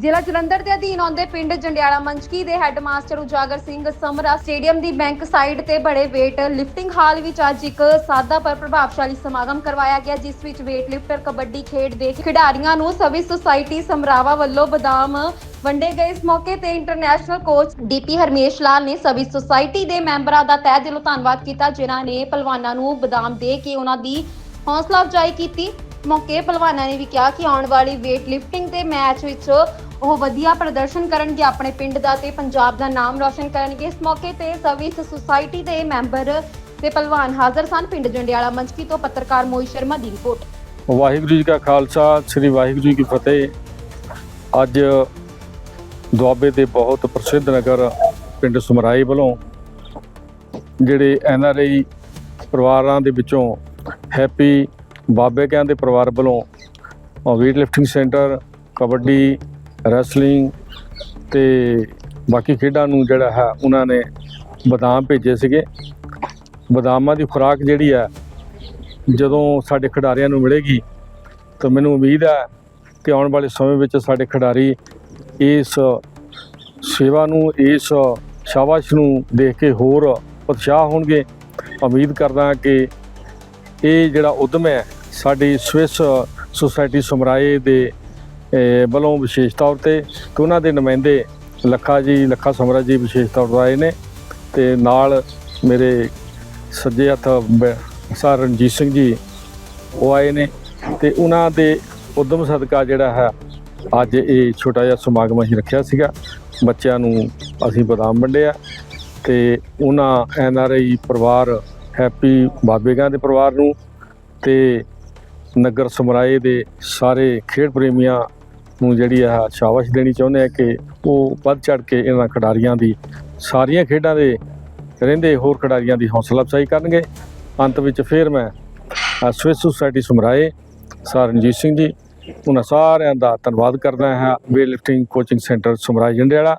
ਜ਼ਿਲ੍ਹਾ ਜਲੰਧਰ ਦੇ ਅਧੀਨ ਆਉਂਦੇ ਪਿੰਡ ਜੰਡਿਆਲਾ ਮੰਚਕੀ ਦੇ ਹੈੱਡਮਾਸਟਰ ਉਜਾਗਰ ਸਿੰਘ ਸਮਰਾ ਸਟੇਡੀਅਮ ਦੀ ਬੈਂਕ ਸਾਈਡ ਤੇ ਬੜੇ weight ਲਿਫਟਿੰਗ ਹਾਲ ਵਿੱਚ ਅੱਜ ਇੱਕ ਸਾਦਾ ਪਰ ਪ੍ਰਭਾਵਸ਼ਾਲੀ ਸਮਾਗਮ ਕਰਵਾਇਆ ਗਿਆ, ਜਿਸ ਵਿੱਚ weight ਲਿਫਟਰ ਕਬੱਡੀ ਖੇਡ ਦੇ ਖਿਡਾਰੀਆਂ ਨੂੰ ਸਵੀ ਸੁਸਾਇਟੀ ਸਮਰਾਵਾ ਵੱਲੋਂ ਬਦਾਮ ਵੰਡੇ ਗਏ। ਇਸ ਮੌਕੇ ਤੇ international coach DP Harmesh Lal ਨੇ ਸਵੀ ਸੁਸਾਇਟੀ ਦੇ ਮੈਂਬਰਾਂ ਦਾ ਤਹਿ ਦਿਲੋਂ ਧੰਨਵਾਦ ਕੀਤਾ, ਜਿਨ੍ਹਾਂ ਨੇ ਪਹਿਲਵਾਨਾਂ ਨੂੰ ਬਦਾਮ ਦੇ ਕੇ ਉਹਨਾਂ ਦੀ ਹੌਸਲਾ ਅਫਜ਼ਾਈ ਕੀਤੀ। ਮੌਕੇ ਪਹਿਲਵਾਨਾਂ ਨੇ ਵੀ ਕਿਹਾ ਕਿ ਆਉਣ ਵਾਲੀ weight lifting ਦੇ ਮੈਚ ਵਿੱਚ ਉਹ ਵਧੀਆ ਪ੍ਰਦਰਸ਼ਨ ਕਰਨਗੇ ਆਪਣੇ ਪਿੰਡ ਦਾ ਤੇ ਪੰਜਾਬ ਦਾ ਨਾਮ ਰੌਸ਼ਨ ਕਰਨਗੇ। ਇਸ ਮੌਕੇ ਤੇ ਸਰਵਿਸ ਸੁਸਾਇਟੀ ਦੇ ਮੈਂਬਰ ਤੇ ਪਹਿਲਵਾਨ ਹਾਜ਼ਰ ਸਨ। ਪਿੰਡ ਜੰਡਿਆਲਾ ਮੰਚਕੀ ਤੋਂ ਪੱਤਰਕਾਰ ਮੋਹਿਤ ਸ਼ਰਮਾ ਦੀ ਰਿਪੋਰਟ। ਵਾਹਿਗੁਰੂ ਜੀ ਕਾ ਖਾਲਸਾ, ਸ੍ਰੀ ਵਾਹਿਗੁਰੂ ਜੀ ਕੀ ਫਤਿਹ। ਅੱਜ ਦੁਆਬੇ ਦੇ ਬਹੁਤ ਪ੍ਰਸਿੱਧ ਨਗਰ ਪਿੰਡ ਸਮਰਾਈ ਵੱਲੋਂ ਜਿਹੜੇ ਐਨ ਆਰ ਆਈ ਪਰਿਵਾਰਾਂ ਦੇ ਵਿੱਚੋਂ ਹੈਪੀ ਬਾਬੇ ਕਿਆਂ ਦੇ ਪਰਿਵਾਰ ਵੱਲੋਂ weight lifting centre kabaddi wrestling ਤੇ ਬਾਕੀ ਖੇਡਾਂ ਨੂੰ ਜਿਹੜਾ ਹੈ, ਉਹਨਾਂ ਨੇ ਬਦਾਮ ਭੇਜੇ ਸੀਗੇ। ਬਦਾਮਾਂ ਦੀ ਖੁਰਾਕ ਜਿਹੜੀ ਹੈ, ਜਦੋਂ ਸਾਡੇ ਖਿਡਾਰੀਆਂ ਨੂੰ ਮਿਲੇਗੀ, ਤਾਂ ਮੈਨੂੰ ਉਮੀਦ ਹੈ ਕਿ ਆਉਣ ਵਾਲੇ ਸਮੇਂ ਵਿੱਚ ਸਾਡੇ ਖਿਡਾਰੀ ਇਸ ਸੇਵਾ ਨੂੰ, ਇਸ ਸ਼ਾਬਾਸ਼ ਨੂੰ ਦੇਖ ਕੇ ਹੋਰ ਉਤਸ਼ਾਹ ਹੋਣਗੇ। ਉਮੀਦ ਕਰਦਾ ਕਿ ਇਹ ਜਿਹੜਾ ਉਦਮ ਹੈ, ਸਾਡੀ ਸਵਿਸ ਸੁਸਾਇਟੀ ਸਮਰਾਏ ਦੇ ਵੱਲੋਂ ਵਿਸ਼ੇਸ਼ ਤੌਰ ਤੇ ਕਿ ਉਹਨਾਂ ਦੇ ਨੁਮਾਇੰਦੇ ਲੱਖਾ ਜੀ, ਲੱਖਾ ਸਮਰਾ ਜੀ ਵਿਸ਼ੇਸ਼ ਤੌਰ ਤੇ ਆਏ ਨੇ ਤੇ ਨਾਲ ਮੇਰੇ ਸੱਜੇ ਹੱਥ ਸਰ ਰਣਜੀਤ ਸਿੰਘ ਜੀ ਉਹ ਆਏ ਨੇ ਤੇ ਉਹਨਾਂ ਦੇ ਉਦਮ ਸਦਕਾ ਜਿਹੜਾ ਹੈ, ਅੱਜ ਇਹ ਛੋਟਾ ਜਿਹਾ ਸਮਾਗਮ ਅਸੀਂ ਰੱਖਿਆ ਸੀਗਾ। ਬੱਚਿਆਂ ਨੂੰ ਅਸੀਂ ਬਦਾਮ ਵੰਡਿਆ ਤੇ ਉਹਨਾਂ ਐਨ ਆਰ ਆਈ ਪਰਿਵਾਰ, ਹੈਪੀ ਬਾਬੇਗਾਂ ਦੇ ਪਰਿਵਾਰ ਨੂੰ ਤੇ ਨਗਰ ਸਮਰਾਏ ਦੇ ਸਾਰੇ ਖੇਡ ਪ੍ਰੇਮੀਆਂ ਨੂੰ ਜਿਹੜੀ ਆ ਸ਼ਾਬਾਸ਼ ਦੇਣੀ ਚਾਹੁੰਦੇ ਆ ਕਿ ਉਹ ਵੱਧ ਚੜ ਕੇ ਇਹਨਾਂ ਖਿਡਾਰੀਆਂ ਦੀ, ਸਾਰੀਆਂ ਖੇਡਾਂ ਦੇ ਰਹਿੰਦੇ ਹੋਰ ਖਿਡਾਰੀਆਂ ਦੀ ਹੌਸਲਾ ਅਫਜ਼ਾਈ ਕਰਨਗੇ। ਅੰਤ ਵਿੱਚ ਫਿਰ ਮੈਂ swiss society Samrai, sir Ranjit Singh ji, ਉਹਨਾਂ ਸਾਰਿਆਂ ਦਾ ਧੰਨਵਾਦ ਕਰਦਾ ਹਾਂ। Weight lifting coaching centre Samrai, Jandiala.